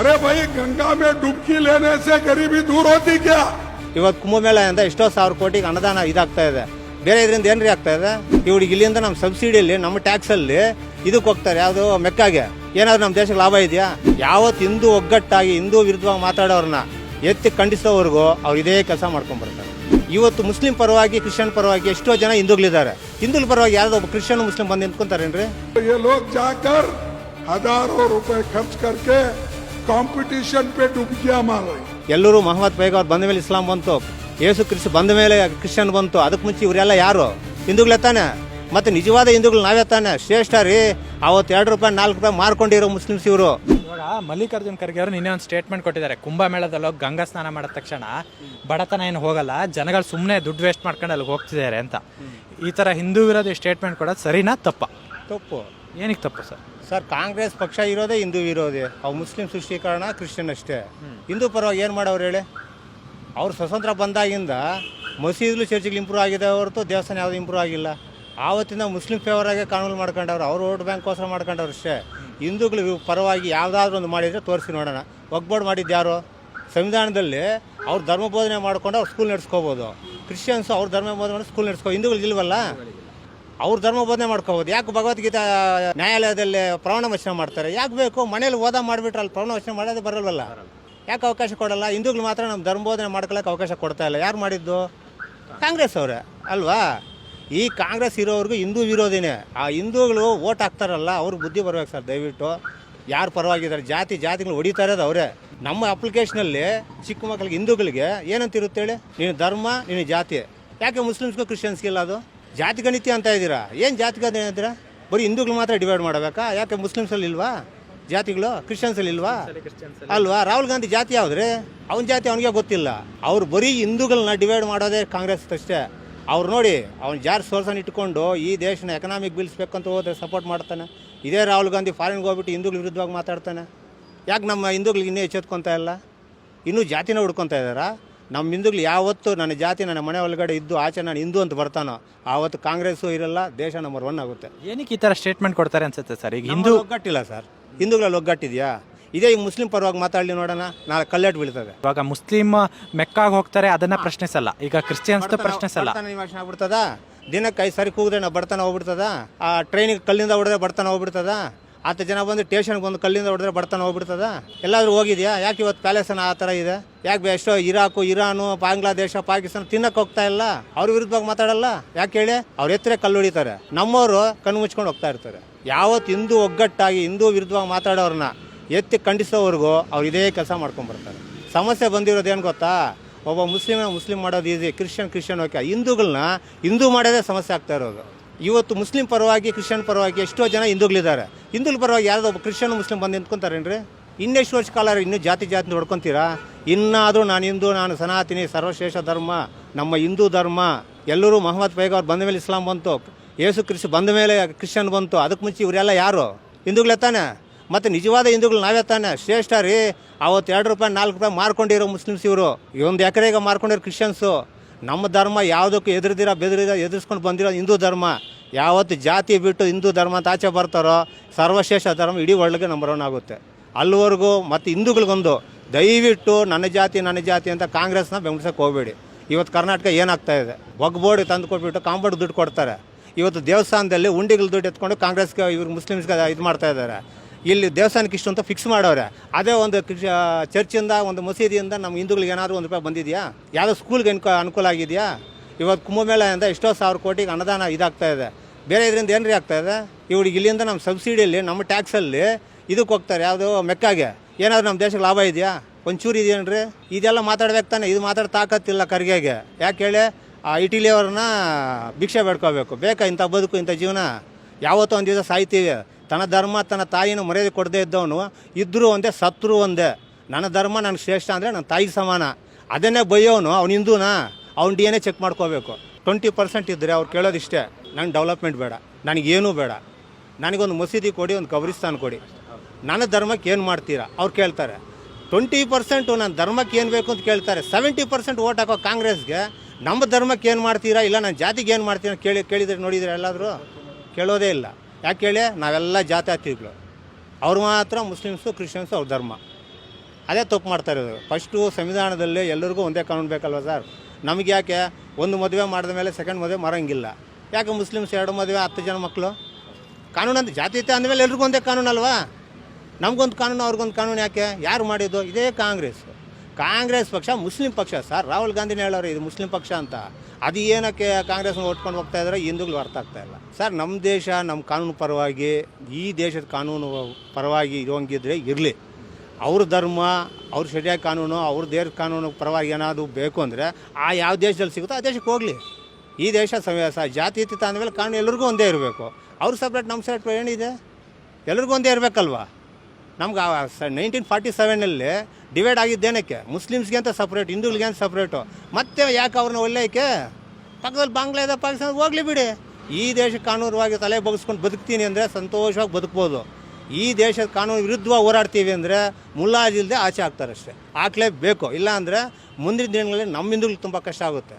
ಅರೆ ಭಾಯಿ ಗಂಗಾ ಮೇ ಡುಬ್ಕಿ ಲೇನೆ ಗರಿಬಿ ಗರೀಬಿ ದೂರ ಹೋತಿ ಕ್ಯಾ ಇವತ್ತು ಕುಂಭಮೇಳ ಅಂತ ಎಷ್ಟೋ ಸಾವಿರ ಕೋಟಿಗೆ ಅನುದಾನ ಇದಾಗ್ತಾ ಇದೆ. ಬೇರೆ ಇದರಿಂದ ಏನ್ರಿ ಆಗ್ತಾ ಇದೆ? ಇವ್ರಿಗೆ ಇಲ್ಲಿಂದ ನಮ್ಮ ಸಬ್ಸಿಡಿಯಲ್ಲಿ ನಮ್ಮ ಟ್ಯಾಕ್ಸಲ್ಲಿ ಇದಕ್ಕೆ ಹೋಗ್ತಾರೆ. ಯಾವುದು ಮೆಕ್ಕಾಗೆ. ಏನಾದ್ರು ನಮ್ಮ ದೇಶಕ್ಕೆ ಲಾಭ ಇದೆಯಾ? ಯಾವತ್ತು ಹಿಂದೂ ಒಗ್ಗಟ್ಟಾಗಿ ಹಿಂದೂ ವಿರುದ್ಧವಾಗಿ ಮಾತಾಡೋರನ್ನ ಎತ್ತಿ ಖಂಡಿಸೋವರೆಗೂ ಅವ್ರು ಇದೇ ಕೆಲಸ ಮಾಡ್ಕೊಂಡು ಬರ್ತಾರೆ. ಇವತ್ತು ಮುಸ್ಲಿಂ ಪರವಾಗಿ ಕ್ರಿಶ್ಚಿಯನ್ ಪರವಾಗಿ ಎಷ್ಟೋ ಜನ ಹಿಂದೂಗಳಿದ್ದಾರೆ. ಹಿಂದೂಗಳ ಪರವಾಗಿ ಯಾವ್ದೋ ಒಬ್ಬ ಕ್ರಿಶ್ಚಿಯನ್ ಮುಸ್ಲಿಂ ಬಂದು ನಿಂತ್ಕೊಂತಾರೇನ್ರಿ ಹದಾರು ಹಜಾರೋ ರೂಪಾಯಿ ಖರ್ಚು ಕರ್ಕೆ ಕಾಂಪಿಟಿಷನ್ ಪೇ ಉದ್ಯಮ ಎಲ್ಲರೂ ಮಹಮ್ಮದ್ ಪೈಗವ್ರು ಬಂದ ಮೇಲೆ ಇಸ್ಲಾಂ ಬಂತು ಯೇಸು ಕ್ರಿಸ್ ಬಂದ ಮೇಲೆ ಕ್ರಿಶ್ಚಿಯನ್ ಬಂತು ಅದಕ್ಕೆ ಮುಂಚೆ ಇವರೆಲ್ಲ ಯಾರು? ಹಿಂದೂಗಳೇ ತಾನೆ? ಮತ್ತು ನಿಜವಾದ ಹಿಂದೂಗಳು ನಾವೇ ತಾನೆ? ಶ್ರೇಷ್ಠ ರೀ. ಅವತ್ತು ಎರಡು ರೂಪಾಯಿ ನಾಲ್ಕು ರೂಪಾಯಿ ಮಾರ್ಕೊಂಡಿರೋ ಮುಸ್ಲಿಮ್ಸ್ ಇವರು. ಮಲ್ಲಿಕಾರ್ಜುನ್ ಖರ್ಗೆ ಅವರು ನಿನ್ನೆ ಒಂದು ಸ್ಟೇಟ್ಮೆಂಟ್ ಕೊಟ್ಟಿದ್ದಾರೆ. ಕುಂಭಮೇಳದಲ್ಲಿ ಹೋಗಿ ಗಂಗಾ ಸ್ನಾನ ಮಾಡಿದ ತಕ್ಷಣ ಬಡತನ ಏನು ಹೋಗಲ್ಲ ಜನಗಳು ಸುಮ್ಮನೆ ದುಡ್ಡು ವೇಸ್ಟ್ ಮಾಡ್ಕೊಂಡು ಅಲ್ಲಿ ಹೋಗ್ತಿದ್ದಾರೆ ಅಂತ. ಈ ಥರ ಹಿಂದೂ ವಿರೋಧಿ ಸ್ಟೇಟ್ಮೆಂಟ್ ಕೊಡೋದು ಸರಿನಾ ತಪ್ಪ? ತಪ್ಪು. ಏನಕ್ಕೆ ತಪ್ಪು ಸರ್? ಸರ್, ಕಾಂಗ್ರೆಸ್ ಪಕ್ಷ ಇರೋದೇ ಹಿಂದೂ ವಿರೋಧಿ. ಅವು ಮುಸ್ಲಿಂ ಸೃಷ್ಟೀಕರಣ ಕ್ರಿಶ್ಚಿಯನ್ ಅಷ್ಟೇ ಹಿಂದೂ ಪರವಾಗಿ ಏನು ಮಾಡೋರು ಹೇಳಿ? ಅವ್ರು ಸ್ವತಂತ್ರ ಬಂದಾಗಿಂದ ಮಸೀದ್ಲು ಚರ್ಚ್ಗಳು ಇಂಪ್ರೂವ್ ಆಗಿದೆ ಹೊರತು ದೇವಸ್ಥಾನ ಯಾವುದು ಇಂಪ್ರೂವ್ ಆಗಿಲ್ಲ. ಆವತ್ತಿಂದ ಮುಸ್ಲಿಂ ಫೇವರ್ ಆಗಿ ಕಾನೂನು ಮಾಡ್ಕೊಂಡವ್ರು, ಅವ್ರು ವೋಟ್ ಬ್ಯಾಂಕ್ಗೋಸ್ಕರ ಮಾಡ್ಕೊಂಡವ್ರು ಅಷ್ಟೇ. ಹಿಂದೂಗಳು ಪರವಾಗಿ ಯಾವುದಾದ್ರೂ ಒಂದು ಮಾಡಿದರೆ ತೋರಿಸಿ ನೋಡೋಣ. ಒಗ್ಬೋರ್ಡ್ ಮಾಡಿದ್ದು ಯಾರು? ಸಂವಿಧಾನದಲ್ಲಿ ಅವ್ರು ಧರ್ಮ ಬೋಧನೆ ಮಾಡ್ಕೊಂಡು ಅವ್ರು ಸ್ಕೂಲ್ ನಡೆಸ್ಕೋಬೋದು. ಕ್ರಿಶ್ಚಿಯನ್ಸ್ ಅವ್ರ ಧರ್ಮ ಬೋಧನೆ ಮಾಡಿ ಸ್ಕೂಲ್ ನಡೆಸ್ಕೋ ಹಿಂದೂಗಳು ಇಲ್ವಲ್ಲ? ಅವ್ರ ಧರ್ಮ ಬೋಧನೆ ಮಾಡ್ಕೋಬೋದು. ಯಾಕೆ ಭಗವದ್ಗೀತಾ ನ್ಯಾಯಾಲಯದಲ್ಲಿ ಪ್ರಮಾಣ ವಚನ ಮಾಡ್ತಾರೆ? ಯಾಕೆ ಬೇಕು? ಮನೇಲಿ ಓದ ಮಾಡಿಬಿಟ್ರೆ ಅಲ್ಲಿ ಪ್ರಮಾಣ ವಚನ ಮಾಡೋದೇ ಬರಲ್ವಲ್ಲ? ಯಾಕೆ ಅವಕಾಶ ಕೊಡಲ್ಲ? ಹಿಂದೂಗಳು ಮಾತ್ರ ನಮ್ಮ ಧರ್ಮ ಬೋಧನೆ ಮಾಡ್ಕೊಳ್ಳೋಕೆ ಅವಕಾಶ ಕೊಡ್ತಾ ಇಲ್ಲ. ಯಾರು ಮಾಡಿದ್ದು? ಕಾಂಗ್ರೆಸ್ ಅವರೇ. ಅಲ್ವಾ? ಈ ಕಾಂಗ್ರೆಸ್ ಇರೋವ್ರಿಗೂ ಹಿಂದೂ ವಿರೋಧಿನೇ. ಆ ಹಿಂದೂಗಳು ಓಟ್ ಹಾಕ್ತಾರಲ್ಲ, ಅವ್ರಿಗೆ ಬುದ್ಧಿ ಬರ್ಬೇಕು ಸರ್, ದಯವಿಟ್ಟು. ಯಾರು ಪರವಾಗಿದ್ದಾರೆ? ಜಾತಿ, ಜಾತಿಗಳು ಹೊಡಿತಾ ಇರೋದು ಅವರೇ. ನಮ್ಮ ಅಪ್ಲಿಕೇಶನಲ್ಲಿ ಚಿಕ್ಕ ಮಕ್ಕಳಿಗೆ, ಹಿಂದೂಗಳಿಗೆ ಏನಂತಿರುತ್ತೇಳಿ ನೀನು ಧರ್ಮ, ನೀನು ಜಾತಿ. ಯಾಕೆ ಮುಸ್ಲಿಮ್ಸ್ಗೂ ಕ್ರಿಶ್ಚಿಯನ್ಸ್ಗಿಲ್ಲ ಅದು? ಜಾತಿ ಗಣಿತ ಅಂತ ಇದ್ದೀರಾ? ಏನು ಜಾತಿ ಗಣಿತ ಇದ್ದೀರಾ ಬರೀ ಹಿಂದೂಗಳು ಮಾತ್ರ ಡಿವೈಡ್ ಮಾಡಬೇಕಾ? ಯಾಕೆ ಮುಸ್ಲಿಮ್ಸಲ್ಲಿ ಇಲ್ವಾ? ಜಾತಿಗಳು ಕ್ರಿಶ್ಚಿಯನ್ಸಲ್ಲಿ ಇಲ್ವಾ? ಅಲ್ವಾ? ರಾಹುಲ್ ಗಾಂಧಿ ಜಾತಿ ಯಾವುದ್ರಿ? ಅವನ ಜಾತಿ ಅವನಿಗೆ ಗೊತ್ತಿಲ್ಲ. ಅವ್ರು ಬರೀ ಹಿಂದೂಗಳನ್ನ ಡಿವೈಡ್ ಮಾಡೋದೇ ಕಾಂಗ್ರೆಸ್ ಅಷ್ಟೇ. ಅವ್ರು ನೋಡಿ ಅವ್ನು ಜಾರ್ ಸೋರ್ಸನ್ನು ಇಟ್ಕೊಂಡು ಈ ದೇಶನ ಎಕನಾಮಿಕ್ ಬೀಳಿಸ್ಬೇಕಂತ ಹೋದ್ರೆ ಸಪೋರ್ಟ್ ಮಾಡ್ತಾನೆ. ಇದೇ ರಾಹುಲ್ ಗಾಂಧಿ ಫಾರಿನ್ಗೆ ಹೋಗ್ಬಿಟ್ಟು ಹಿಂದೂಗಳ ವಿರುದ್ಧವಾಗಿ ಮಾತಾಡ್ತಾನೆ. ಯಾಕೆ ನಮ್ಮ ಹಿಂದೂಗಳಿಗೆ ಇನ್ನೂ ಎಚ್ಚೆತ್ಕೊತಾ ಇಲ್ಲ? ಇನ್ನೂ ಜಾತಿನ ಹುಡ್ಕೊತಾ ಇದ್ದಾರಾ? ನಮ್ಮ ಹಿಂದೂಗಳು ಯಾವತ್ತು ನನ್ನ ಜಾತಿ ನನ್ನ ಮನೆ ಒಳಗಡೆ ಇದ್ದು ಆಚೆ ನಾನು ಹಿಂದೂ ಅಂತ ಬರ್ತಾನೋ ಆವತ್ತು ಕಾಂಗ್ರೆಸ್ಸು ಇರಲ್ಲ ದೇಶ ನಂಬರ್ ಒನ್ ಆಗುತ್ತೆ. ಏನಕ್ಕೆ ಈ ಥರ ಸ್ಟೇಟ್ಮೆಂಟ್ ಕೊಡ್ತಾರೆ ಅನ್ಸುತ್ತೆ ಸರ್ ಈಗ ಹಿಂದೂ ಒಗ್ಗಟ್ಟಿಲ್ಲ ಸರ್ ಹಿಂದೂಗಳಲ್ಲಿ ಒಗ್ಗಟ್ಟಿದೆಯಾ? ಇದೇ ಈ ಮುಸ್ಲಿಂ ಪರವಾಗಿ ಮಾತಾಡಲಿ ನೋಡೋಣ ನಾಳೆ ಕಲ್ಲೆಟ್ ಬೀಳ್ತದೆ. ಇವಾಗ ಮುಸ್ಲಿಂ ಮೆಕ್ಕಾಗಿ ಹೋಗ್ತಾರೆ ಅದನ್ನ ಪ್ರಶ್ನಿಸಲ್ಲ. ಈಗ ಕ್ರಿಶ್ಚಿಯನ್ಸ್ ಪ್ರಶ್ನಿಸಲ್ಲ. ನಿವಾಸ ಆಗ್ಬಿಡ್ತದ? ದಿನಕ್ಕೆ ಐದು ಸರಿ ಕೂಗಿದ್ರೆ ನಾವು ಬಡತನ ಹೋಗ್ಬಿಡ್ತದ? ಆ ಟ್ರೈನಿಗೆ ಕಲ್ಲಿಂದ ಹೊಡೆದ್ರೆ ಬಡತನ ಹೋಗ್ಬಿಡ್ತದ? ಹತ್ತು ಜನ ಬಂದು ಟೇಷನ್ಗೆ ಬಂದು ಕಲ್ಲಿಂದ ಹೊಡೆದ್ರೆ ಬಡತನ ಹೋಗ್ಬಿಡ್ತದ? ಎಲ್ಲಾದರೂ ಹೋಗಿದ್ಯಾ? ಯಾಕೆ ಇವತ್ತು ಪ್ಯಾಲೇಸನ್ನು ಆ ಥರ ಇದೆ? ಯಾಕೆ ಎಷ್ಟೋ ಇರಾಕು, ಇರಾನು, ಬಾಂಗ್ಲಾದೇಶ, ಪಾಕಿಸ್ತಾನ ತಿನ್ನಕ್ಕೆ ಹೋಗ್ತಾ ಇಲ್ಲ? ಅವ್ರ ವಿರುದ್ಧವಾಗಿ ಮಾತಾಡಲ್ಲ? ಯಾಕೆ ಹೇಳಿ? ಅವ್ರ ಎತ್ತರೆ ಕಲ್ಲು ಹೊಡಿತಾರೆ. ನಮ್ಮವರು ಕಣ್ಣು ಮುಚ್ಕೊಂಡು ಹೋಗ್ತಾ ಇರ್ತಾರೆ. ಯಾವತ್ತು ಹಿಂದೂ ಒಗ್ಗಟ್ಟಾಗಿ ಹಿಂದೂ ವಿರುದ್ಧವಾಗಿ ಮಾತಾಡೋರನ್ನ ಎತ್ತಿ ಖಂಡಿಸೋವರೆಗೂ ಅವ್ರು ಇದೇ ಕೆಲಸ ಮಾಡ್ಕೊಂಡ್ಬರ್ತಾರೆ ಸಮಸ್ಯೆ ಬಂದಿರೋದು ಏನು ಗೊತ್ತಾ? ಒಬ್ಬ ಮುಸ್ಲಿಮ್ನ ಮುಸ್ಲಿಂ ಮಾಡೋದು ಈಸಿ ಕ್ರಿಶ್ಚಿಯನ್ ಕ್ರಿಶ್ಚಿಯನ್ ಓಕೆ. ಹಿಂದೂಗಳನ್ನ ಹಿಂದೂ ಮಾಡೋದೇ ಸಮಸ್ಯೆ ಆಗ್ತಾ ಇರೋದು. ಇವತ್ತು ಮುಸ್ಲಿಂ ಪರವಾಗಿ, ಕ್ರಿಶ್ಚಿಯನ್ ಪರವಾಗಿ ಎಷ್ಟೋ ಜನ ಹಿಂದೂಗಳಿದ್ದಾರೆ. ಹಿಂದೂಗಳ ಪರವಾಗಿ ಯಾರೋ ಒಬ್ಬ ಕ್ರಿಶ್ಚಿಯನ್ ಮುಸ್ಲಿಂ ಬಂದು ನಿಂತ್ಕೊಂತಾರೇನ್ರಿ? ಇನ್ನೆಷ್ಟು ವರ್ಷ ಕಾಲ ಇನ್ನೂ ಜಾತಿ ಜಾತಿ ನೋಡ್ಕೊತೀರಾ? ಇನ್ನಾದರೂ ನಾನು ಹಿಂದೂ, ನಾನು ಸನಾತಿನಿ, ಸರ್ವಶ್ರೇಷ್ಠ ಧರ್ಮ, ನಮ್ಮ ಹಿಂದೂ ಧರ್ಮ, ಎಲ್ಲರೂ ಮೊಹಮ್ಮದ್ ಪೈಗ ಅವ್ರು ಬಂದ ಮೇಲೆ ಇಸ್ಲಾಂ ಬಂತು, ಯೇಸು ಕ್ರಿಸ್ ಬಂದ ಮೇಲೆ ಕ್ರಿಶ್ಚಿಯನ್ ಬಂತು, ಅದಕ್ಕೆ ಮುಂಚೆ ಇವರೆಲ್ಲ ಯಾರು? ಹಿಂದೂಗಳೇ ತಾನೆ? ಮತ್ತು ನಿಜವಾದ ಹಿಂದೂಗಳು ನಾವೇ ತಾನೆ? ಶ್ರೇಷ್ಠ ರೀ, ಅವತ್ತು ಎರಡು ರೂಪಾಯಿ, ನಾಲ್ಕು ರೂಪಾಯಿ ಮಾರ್ಕೊಂಡಿರೋ ಮುಸ್ಲಿಮ್ಸ್ ಇವರು. ಒಂದು ಎಕರೆಗೆ ಮಾರ್ಕೊಂಡಿರೋ ಕ್ರಿಶ್ಚಿಯನ್ಸು. ನಮ್ಮ ಧರ್ಮ ಯಾವುದಕ್ಕೂ ಎದುರಿದಿರ ಬೆದರಿದ ಎದುರಿಸ್ಕೊಂಡು ಬಂದಿರೋ ಹಿಂದೂ ಧರ್ಮ, ಯಾವತ್ತು ಜಾತಿ ಬಿಟ್ಟು ಹಿಂದೂ ಧರ್ಮ ಅಂತ ಆಚೆ ಬರ್ತಾರೋ, ಸರ್ವಶ್ರೇಷ್ಠ ಧರ್ಮ ಇಡೀ ಒಳಗೆ ನಂಬರ್ ಒನ್ ಆಗುತ್ತೆ. ಅಲ್ಲಿವರೆಗೂ ಮತ್ತು ಹಿಂದೂಗಳಿಗೊಂದು, ದಯವಿಟ್ಟು ನನ್ನ ಜಾತಿ ನನ್ನ ಜಾತಿ ಅಂತ ಕಾಂಗ್ರೆಸ್ನ ಬೆಂಬಲಿಸೋಕೆ ಹೋಗಬೇಡಿ. ಇವತ್ತು ಕರ್ನಾಟಕ ಏನಾಗ್ತಾ ಇದೆ? ಒಗ್ಬೋಡಿ ತಂದು ಕೊಟ್ಬಿಟ್ಟು ಕಾಂಪೌಂಡ್ ದುಡ್ಡು ಕೊಡ್ತಾರೆ. ಇವತ್ತು ದೇವಸ್ಥಾನದಲ್ಲಿ ಉಂಡಿಗಳು ದುಡ್ಡು ಎತ್ಕೊಂಡು ಕಾಂಗ್ರೆಸ್ಗೆ, ಇವ್ರು ಮುಸ್ಲಿಮ್ಸ್ಗೆ ಇದು ಮಾಡ್ತಾ ಇದ್ದಾರೆ. ಇಲ್ಲಿ ದೇವಸ್ಥಾನಕ್ಕೆ ಇಷ್ಟು ಅಂತ ಫಿಕ್ಸ್ ಮಾಡೋರೆ. ಅದೇ ಒಂದು ಚರ್ಚಿಂದ ಒಂದು ಮಸೀದಿಯಿಂದ ನಮ್ಮ ಹಿಂದೂಗಳಿಗೆ ಏನಾದರೂ ಒಂದು ರೂಪಾಯಿ ಬಂದಿದೆಯಾ? ಯಾವುದೋ ಸ್ಕೂಲ್ಗೆ ಅನ್ಕೋ, ಅನುಕೂಲ ಆಗಿದೆಯಾ? ಇವತ್ತು ಕುಂಭಮೇಳದಿಂದ ಎಷ್ಟೋ ಸಾವಿರ ಕೋಟಿಗೆ ಅನುದಾನ ಇದಾಗ್ತಾ ಇದೆ. ಬೇರೆ ಇದರಿಂದ ಏನ್ರಿ ಆಗ್ತಾ ಇದೆ? ಇವ್ರಿಗೆ ಇಲ್ಲಿಂದ ನಮ್ಮ ಸಬ್ಸಿಡಿಯಲ್ಲಿ, ನಮ್ಮ ಟ್ಯಾಕ್ಸಲ್ಲಿ ಇದಕ್ಕೆ ಹೋಗ್ತಾರೆ. ಯಾವುದೋ ಮೆಕ್ಕಾಗೆ. ಏನಾದರೂ ನಮ್ಮ ದೇಶಕ್ಕೆ ಲಾಭ ಇದೆಯಾ? ಒಂಚೂರು ಇದೆಯೇನ್ರಿ ಇದೆಲ್ಲ ಮಾತಾಡ್ಬೇಕು ತಾನೆ. ಇದು ಮಾತಾಡ ತಾಕತ್ತಿಲ್ಲ ಕರ್ಗೆಗೆ ಯಾಕೆ ಹೇಳಿ? ಆ ಇಟಿಲಿಯವ್ರನ್ನ ಭಿಕ್ಷೆ ಬೇಡ್ಕೋಬೇಕು. ಬೇಕಾ ಇಂಥ ಬದುಕು, ಇಂಥ ಜೀವನ? ಯಾವತ್ತೋ ಒಂದು ದಿವಸ ಸಾಯ್ತೀವಿ. ತನ್ನ ಧರ್ಮ ತನ್ನ ತಾಯಿನೂ ಮರ್ಯಾದೆ ಕೊಡದೇ ಇದ್ದವನು ಇದ್ದರೂ ಒಂದೇ, ಸತ್ರು ಒಂದೇ. ನನ್ನ ಧರ್ಮ ನನಗೆ ಶ್ರೇಷ್ಠ ಅಂದರೆ ನನ್ನ ತಾಯಿಗೆ ಸಮಾನ. ಅದನ್ನೇ ಬೈಯೋನು ಅವ್ನು ಹಿಂದೂನಾ? ಅವ್ನು ಡಿ ಎನ್ ಎ ಚೆಕ್ ಮಾಡ್ಕೋಬೇಕು. ಟ್ವೆಂಟಿ ಪರ್ಸೆಂಟ್ ಇದ್ದರೆ ಅವ್ರು ಕೇಳೋದಿಷ್ಟೇ ನಂಗೆ ಡೆವಲಪ್ಮೆಂಟ್ ಬೇಡ ನನಗೇನೂ ಬೇಡ. ನನಗೊಂದು ಮಸೀದಿ ಕೊಡಿ, ಒಂದು ಕಬ್ರಿಸ್ತಾನ್ ಕೊಡಿ. ನನ್ನ ಧರ್ಮಕ್ಕೆ ಏನು ಮಾಡ್ತೀರಾ? ಅವ್ರು ಕೇಳ್ತಾರೆ. ಟ್ವೆಂಟಿ ಪರ್ಸೆಂಟು ನನ್ನ ಧರ್ಮಕ್ಕೆ ಏನು ಬೇಕು ಅಂತ ಕೇಳ್ತಾರೆ. ಸೆವೆಂಟಿ ಪರ್ಸೆಂಟ್ ಓಟ್ ಹಾಕೋ ಕಾಂಗ್ರೆಸ್ಗೆ ನಮ್ಮ ಧರ್ಮಕ್ಕೆ ಏನು ಮಾಡ್ತೀರಾ? ಇಲ್ಲ ನನ್ನ ಜಾತಿಗೆ ಏನು ಮಾಡ್ತೀರಾ? ಕೇಳಿ, ಕೇಳಿದ್ರೆ ನೋಡಿದರೆ ಎಲ್ಲಾದರೂ ಕೇಳೋದೇ ಇಲ್ಲ. ಯಾಕೆ ಹೇಳಿ? ನಾವೆಲ್ಲ ಜಾತಿ ಜಾತ್ಯಾತೀಗಳು ಅವ್ರು ಮಾತ್ರ ಮುಸ್ಲಿಮ್ಸು ಕ್ರಿಶ್ಚಿಯನ್ಸು ಅವ್ರ ಧರ್ಮ. ಅದೇ ತಪ್ಪು ಮಾಡ್ತಾ ಇರೋದು. ಫಸ್ಟು ಸಂವಿಧಾನದಲ್ಲಿ ಎಲ್ಲರಿಗೂ ಒಂದೇ ಕಾನೂನು ಬೇಕಲ್ವ ಸರ್? ನಮಗೆ ಯಾಕೆ? ಒಂದು ಮದುವೆ ಮಾಡಿದ ಮೇಲೆ ಸೆಕೆಂಡ್ ಮದುವೆ ಮಾಡೋಂಗಿಲ್ಲ ಯಾಕೆ ಮುಸ್ಲಿಮ್ಸ್ ಎರಡು ಮದುವೆ ಹತ್ತು ಜನ ಮಕ್ಕಳು ಕಾನೂನು ಅಂತ ಜಾತೀಯತೆ ಅಂದಮೇಲೆ ಎಲ್ರಿಗೂ ಒಂದೇ ಕಾನೂನು ಅಲ್ವಾ ನಮಗೊಂದು ಕಾನೂನು, ಅವ್ರಿಗೊಂದು ಕಾನೂನು ಯಾಕೆ? ಯಾರು ಮಾಡಿದ್ದು? ಇದೇ ಕಾಂಗ್ರೆಸ್ ಕಾಂಗ್ರೆಸ್ ಪಕ್ಷ, ಮುಸ್ಲಿಂ ಪಕ್ಷ ಸರ್, ರಾಹುಲ್ ಗಾಂಧಿನೇ ಹೇಳೋರು ಇದು ಮುಸ್ಲಿಂ ಪಕ್ಷ ಅಂತ. ಅದು ಏನಕ್ಕೆ ಕಾಂಗ್ರೆಸ್ನ ಓಟ್ಕೊಂಡು ಹೋಗ್ತಾ ಇದ್ರೆ? ಹಿಂದೂಗಳು ಅರ್ಥ ಆಗ್ತಾ ಇಲ್ಲ. ಸರ್ ನಮ್ಮ ದೇಶ ನಮ್ಮ ಕಾನೂನು ಪರವಾಗಿ, ಈ ದೇಶದ ಕಾನೂನು ಪರವಾಗಿ ಇರೋಂಗಿದ್ರೆ ಇರಲಿ. ಅವ್ರ ಧರ್ಮ, ಅವ್ರ ಶರಿಯ ಕಾನೂನು, ಅವ್ರ ದೇಶ ಕಾನೂನು ಪರವಾಗಿ ಏನಾದರೂ ಬೇಕು ಅಂದರೆ ಆ ಯಾವ ದೇಶದಲ್ಲಿ ಸಿಗುತ್ತೋ ಆ ದೇಶಕ್ಕೆ ಹೋಗಲಿ. ಈ ದೇಶ ಜಾತಿ ಜಾತ್ಯತೀತ ಅಂದಮೇಲೆ ಕಾನೂನು ಎಲ್ರಿಗೂ ಒಂದೇ ಇರಬೇಕು. ಅವ್ರ ಸಪ್ರೇಟ್ ನಮ್ಮ ಸಪ್ರೇಟ್ ಏನಿದೆ? ಎಲ್ರಿಗೂ ಒಂದೇ ಇರಬೇಕಲ್ವಾ? ನಮ್ಗೆ ನೈನ್ಟೀನ್ ಫಾರ್ಟಿ ಸೆವೆನಲ್ಲಿ ಡಿವೈಡ್ ಆಗಿದ್ದೇನಕ್ಕೆ ಮುಸ್ಲಿಮ್ಸ್ಗೆ ಅಂತ ಸಪ್ರೇಟ್ ಹಿಂದೂಗಳಿಗೆ ಅಂತ ಸಪ್ರೇಟು ಮತ್ತೆ ಯಾಕೆ ಅವ್ರನ್ನ ಒಳ್ಳೆಯಕ್ಕೆ ಪಕ್ಕದಲ್ಲಿ ಬಾಂಗ್ಲಾದೇಶ ಪಾಕಿಸ್ತಾನ ಹೋಗ್ಲಿ ಬಿಡಿ. ಈ ದೇಶ ಕಾನೂನುವಾಗಿ ತಲೆ ಬಗ್ಸ್ಕೊಂಡು ಬದುಕ್ತೀನಿ ಅಂದರೆ ಸಂತೋಷವಾಗಿ ಬದುಕ್ಬೋದು. ಈ ದೇಶದ ಕಾನೂನು ವಿರುದ್ಧವಾಗಿ ಹೋರಾಡ್ತೀವಿ ಅಂದರೆ ಮುಲ್ಲಾಜಿಲ್ಲದೆ ಆಚೆ ಆಗ್ತಾರಷ್ಟೇ. ಹಾಕ್ಲೇಬೇಕು ಇಲ್ಲ ಅಂದರೆ ಮುಂದಿನ ದಿನಗಳಲ್ಲಿ ನಮ್ಮ ಹಿಂದೂಗಳಿಗೆ ತುಂಬ ಕಷ್ಟ ಆಗುತ್ತೆ.